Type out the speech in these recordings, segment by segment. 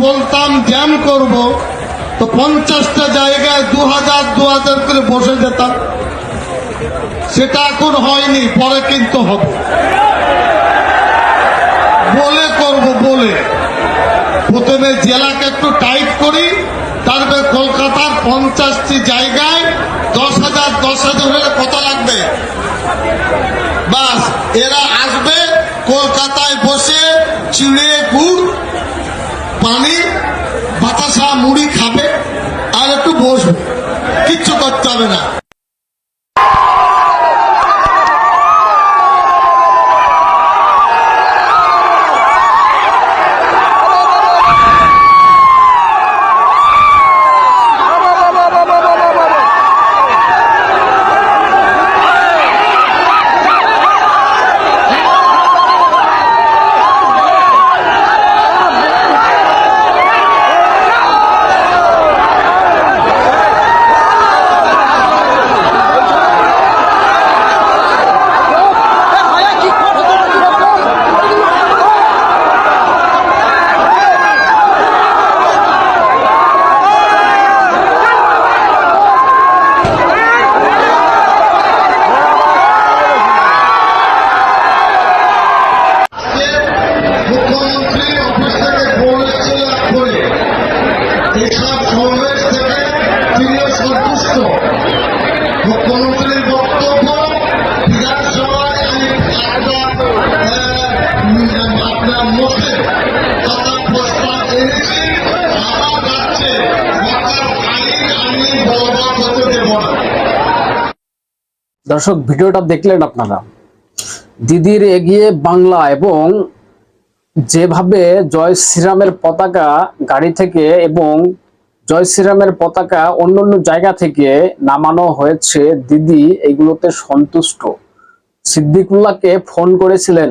বলতাম জ্যাম করব। তো পঞ্চাশটা জায়গায় দু হাজার দু হাজার করে বসে যেতাম। সেটা এখন হয়নি, পরে কিন্তু হবে। বলে করব, বলে। প্রথমে জেলাকে একটু টাইট করি, তারপরে কলকাতার পঞ্চাশটি জায়গায় দশ হাজার দশ হাজার হলে কত লাগবে? বাস, এরা আসবে, কলকাতায় বসে চিড়ে গুড় পানি বাতাসা মুড়ি খাবে আর একটু বসবে। কিচ্ছু করতে হবে না। দর্শক, ভিডিওটা দেখলেন আপনারা। দিদির এগিয়ে বাংলা এবং যেভাবে জয় শ্রীরামের পতাকা গাড়ি থেকে এবং জয় শ্রীরামের পতাকা অন্য অন্য জায়গা থেকে নামানো হয়েছে, দিদি এগুলোতে সন্তুষ্ট। সিদ্দিকুল্লাহকে ফোন করেছিলেন।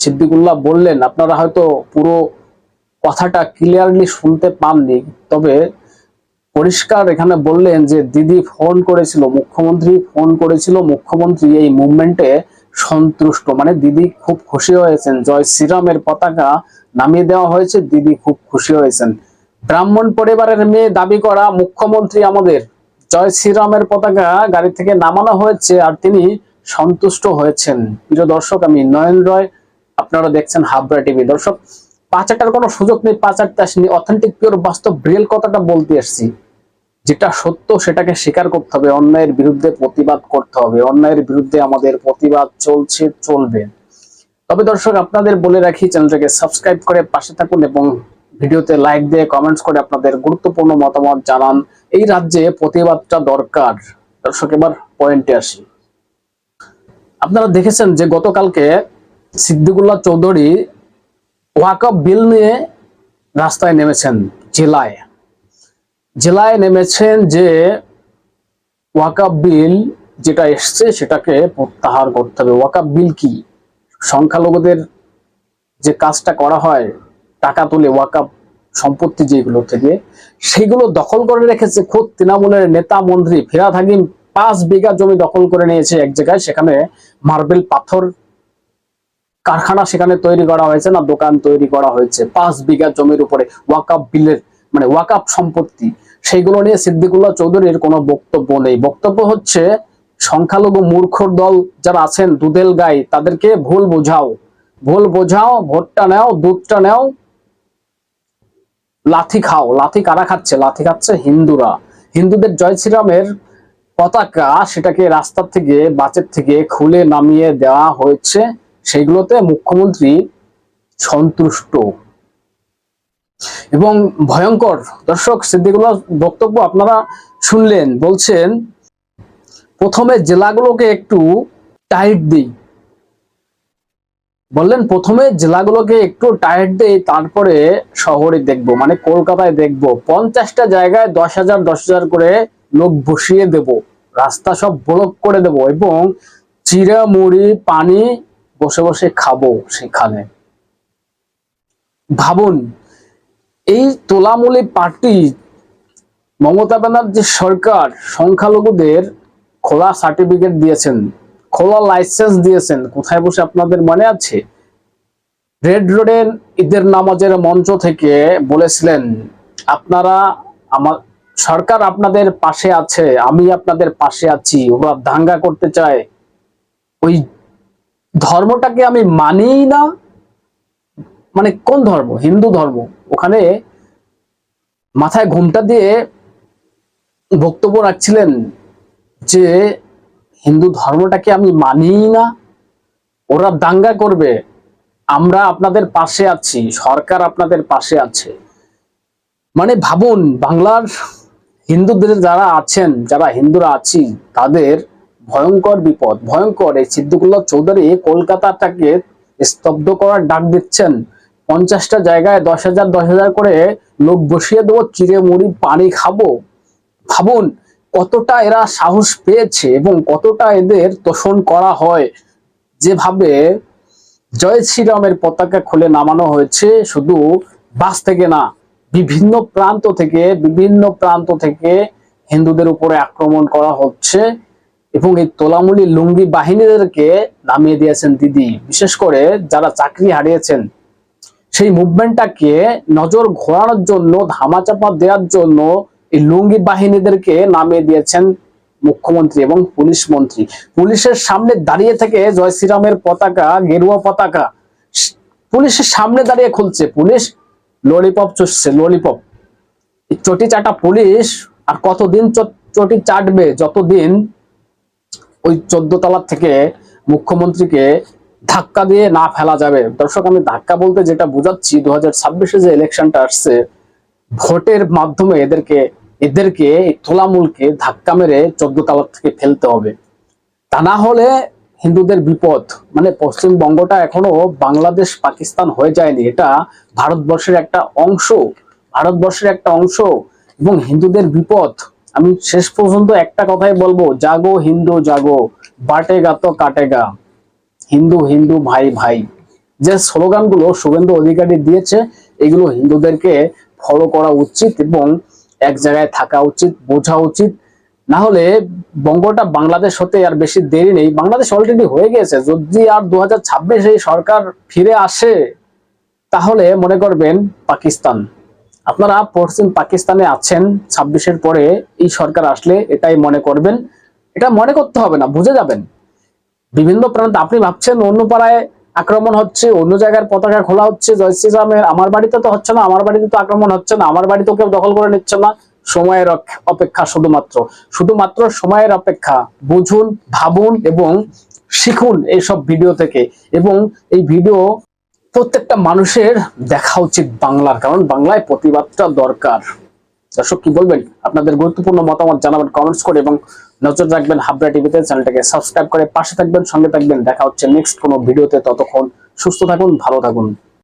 সিদ্দিকুল্লাহ বললেন, আপনারা হয়তো পুরো কথাটা ক্লিয়ারলি শুনতে পাননি, তবে পরিষ্কার এখানে বললেন যে দিদি ফোন করেছিল, মুখ্যমন্ত্রী ফোন করেছিল, মুখ্যমন্ত্রী এই মুভমেন্টে সন্তুষ্ট। মানে দিদি খুব খুশি হয়েছেন। জয় শ্রীরামের পতাকা নামিয়ে দেওয়া হয়েছে, দিদি খুব খুশি হয়েছেন। ব্রাহ্মণ পরিবারের মেয়ে দাবি করা, মুখ্যমন্ত্রী আমাদের। জয় শ্রীরামের পতাকা গাড়ি থেকে নামানো হয়েছে আর তিনি সন্তুষ্ট হয়েছেন। প্রিয় দর্শক, আমি নয়ন রয়, আপনারা দেখছেন হাবরা টিভি। দর্শক পাচারটার কোনো সুযোগ নেই পাচারতে আসেনি। অথেন্টিক পিওর বাস্তব রিয়েল কথাটা বলতে এসেছি। যেটা সত্য, সেটাকে স্বীকার করতে হবে। অন্যায়ের বিরুদ্ধে প্রতিবাদ করতে হবে। অন্যায়ের বিরুদ্ধে আমাদের প্রতিবাদ চলছে, চলবে। তবে দর্শক, আপনাদের বলে রাখি, চ্যানেলটাকে সাবস্ক্রাইব করে পাশে থাকুন এবং ভিডিওতে লাইক দিয়ে কমেন্টস করে আপনাদের গুরুত্বপূর্ণ মতামত জানান। এই রাজ্যে প্রতিবাদটা দরকার। দর্শক, এবার পয়েন্টে আসি। আপনারা দেখেছেন যে গতকালকে সিদ্দিকুল্লাহ চৌধুরী ওয়াকআপ বিল নিয়ে রাস্তায় নেমেছেন জেলায়। জেলায় নেমেছেন যে ওয়াকআপ বিল যেটা এসছে সেটাকে প্রত্যাহার করতে হবে। ওয়াকআপ বিল কি? সংখ্যালঘুদের যে কাজটা করা হয়, টাকা তুলে ওয়াকআপ সম্পত্তি যেগুলো থেকে, সেগুলো দখল করে রেখেছে খোদ তৃণমূলের নেতা মন্ত্রী ফিরাদ হাকিম। পাঁচ বিঘা জমি দখল করে নিয়েছে এক জায়গায়, সেখানে মার্বেল পাথর কারখানা সেখানে তৈরি করা হয়েছে না দোকান তৈরি করা হয়েছে? পাঁচ বিঘা জমির উপরে ওয়াকাপ বিলের মানে ওয়াকাপ সম্পত্তি, সেইগুলো নিয়ে সিদ্দিকুল্লাহ চৌধুরীর কোনো বক্তব্য নেই। বক্তব্য হচ্ছে, সংখ্যালঘু মূর্খর দল যারা আছেন, দুধেল গাই, তাদেরকে ভুল বোঝাও। ভুল বোঝাও, ভোটটা নাও, দুধটা নাও, লাথি খাও। লাথি কারা খাচ্ছে? লাথি খাচ্ছে হিন্দুরা। হিন্দুদের জয় শ্রীরামের পতাকা সেটাকে রাস্তার থেকে, বাচের থেকে খুলে নামিয়ে দেওয়া হয়েছে। সেইগুলোতে মুখ্যমন্ত্রী সন্তুষ্ট। এবং ভয়ঙ্কর। দর্শক সিদ্দিকুল্লাহ বক্তব্য আপনারা শুনলেন, বলছেন, প্রথমে জেলাগুলোকে একটু টাইট দিই। বললেন, প্রথমে জেলাগুলোকে একটু টাইট দেই, তারপরে শহরে দেখব। মানে কলকাতায় দেখব। পঞ্চাশটা জায়গায় দশ হাজার দশ হাজার করে লোক বসিয়ে দেব। রাস্তা সব ব্লক করে দেব এবং চিরা মুড়ি পানি বসে বসে খাব সেখানে। ভাবুন, এই তোলামূলি পার্টি মমতা ব্যানার্জির সরকার সংখ্যালঘুদের খোলা সার্টিফিকেট দিয়েছেন, খোলা লাইসেন্স দিয়েছেন, কোথায় বসে আপনাদের মনে আছে? রেড রোডের ঈদের নামাজের মঞ্চ থেকে বলেছিলেন, আপনারা আমার, সরকার আপনাদের পাশে আছে, আমি আপনাদের পাশে আছি, ওরা দাঙ্গা করতে চায়। ওই ধর্মটাকে আমি মানিই না। মানে কোন ধর্ম? হিন্দু ধর্ম। ওখানে মাথায় ঘুমটা দিয়ে বক্তব্য রাখছিলেন যে হিন্দু ধর্মটাকে আমি মানিই না। ওরা দাঙ্গা করবে। আমরা আপনাদের পাশে আছি। সরকার আপনাদের পাশে আছে। মানে ভাবুন, বাংলার হিন্দুদের যারা আছেন, যারা হিন্দুরা আছি, তাদের ভয়ঙ্কর বিপদ, ভয়ঙ্কর। এই সিদ্দিকুল্লাহ চৌধুরী কলকাতাটাকে স্তব্ধ করার ডাক দিচ্ছেন। পঞ্চাশটা জায়গায় দশ হাজার দশ হাজার করে লোক বসিয়ে দেবো, চিড়ে মুড়ি, পানি খাব। ভাবুন, কতটা এরা সাহস পেয়েছে এবং কতটা এদের তোষণ করা হয়। যেভাবে জয় শ্রীরামের পতাকা খুলে নামানো হয়েছে, শুধু বাস থেকে না, বিভিন্ন প্রান্ত থেকে, বিভিন্ন প্রান্ত থেকে হিন্দুদের উপরে আক্রমণ করা হচ্ছে। এবং এই তোলামুলি লুঙ্গি বাহিনীদেরকে নামিয়ে দিয়েছেন দিদি। বিশেষ করে যারা চাকরি হারিয়েছেন, সেই মুভমেন্টটাকে নজর ঘোরানোর জন্য, ধামাচাপা দেওয়ার জন্য এই লুঙ্গি বাহিনীদেরকে নামিয়ে দিয়েছেন মুখ্যমন্ত্রী এবং পুলিশ মন্ত্রী। পুলিশের সামনে দাঁড়িয়ে থেকে জয় শ্রীরামের পতাকা, গেরুয়া পতাকা, পুলিশের সামনে দাঁড়িয়ে খুলছে। পুলিশ ললিপপ চুষছে, ললিপপ। চটি চাটা পুলিশ আর কতদিন চটি চাটবে, যতদিন ওই চোদ্দ তলার থেকে মুখ্যমন্ত্রীকে ধাক্কা দিয়ে না ফেলা যাবে। দর্শক, আমি ধাক্কা বলতে যেটা বোঝাচ্ছি দু হাজার ছাব্বিশে যে ইলেকশনটা আসছে, ভোটের মাধ্যমে এদেরকে এদেরকে তোলামূলকে ধাক্কা মেরে চোদ্দ তলার থেকে ফেলতে হবে। তা না হলে হিন্দুদের বিপদ। মানে পশ্চিমবঙ্গটা এখনও বাংলাদেশ, পাকিস্তান হয়ে যায়নি। এটা ভারতবর্ষের একটা অংশ, ভারতবর্ষের একটা অংশ এবং হিন্দুদের বিপদ। আমি শেষ পর্যন্ত একটা কথাই বলব, জাগো হিন্দু, জাগো, বাটেগা তো কাটেগা। হিন্দু হিন্দু, ভাই ভাই। যে স্লোগানগুলো শুভেন্দু অধিকারী দিয়েছে, এগুলো হিন্দুদেরকে ফলো করা উচিত এবং এক জায়গায় থাকা উচিত, বোঝা উচিত। না হলে বঙ্গটা বাংলাদেশ হতে আর বেশি দেরি নেই। বাংলাদেশ অলরেডি হয়ে গেছে। যদি আর দু হাজার এই সরকার ফিরে আসে, তাহলে মনে করবেন পাকিস্তান। আপনারা পশ্চিম পাকিস্তানে আছেন, ছাব্বিশের পরে এই সরকার আসলে এটাই মনে করবেন। এটা মনে করতে হবে না, বুঝে যাবেন। বিভিন্ন প্রান্ত, আপনি ভাবছেন অন্য পাড়ায় আক্রমণ হচ্ছে, অন্য জায়গার পতাকা খোলা হচ্ছে, জয় শ্রীরামের আমার বাড়িতে তো হচ্ছে না, আমার বাড়িতে তো আক্রমণ হচ্ছে না, আমার বাড়িতে কেউ দখল করে নিচ্ছে না। সময়ের অপেক্ষা শুধুমাত্র শুধুমাত্র সময়ের অপেক্ষা। বুঝুন, ভাবুন এবং শিখুন এইসব ভিডিও থেকে। এবং এই ভিডিও প্রত্যেকটা মানুষের দেখা উচিত বাংলার, কারণ বাংলায় প্রতিবাদটা দরকার। দর্শক, কি বলবেন? আপনাদের গুরুত্বপূর্ণ মতামত জানাবেন কমেন্টস করে এবং নজর রাখবেন হাবরা টিভিতে। চ্যানেলটাকে সাবস্ক্রাইব করে পাশে থাকবেন, সঙ্গে থাকবেন। দেখা হচ্ছে নেক্সট কোনো ভিডিওতে। ততক্ষণ সুস্থ থাকুন, ভালো থাকুন।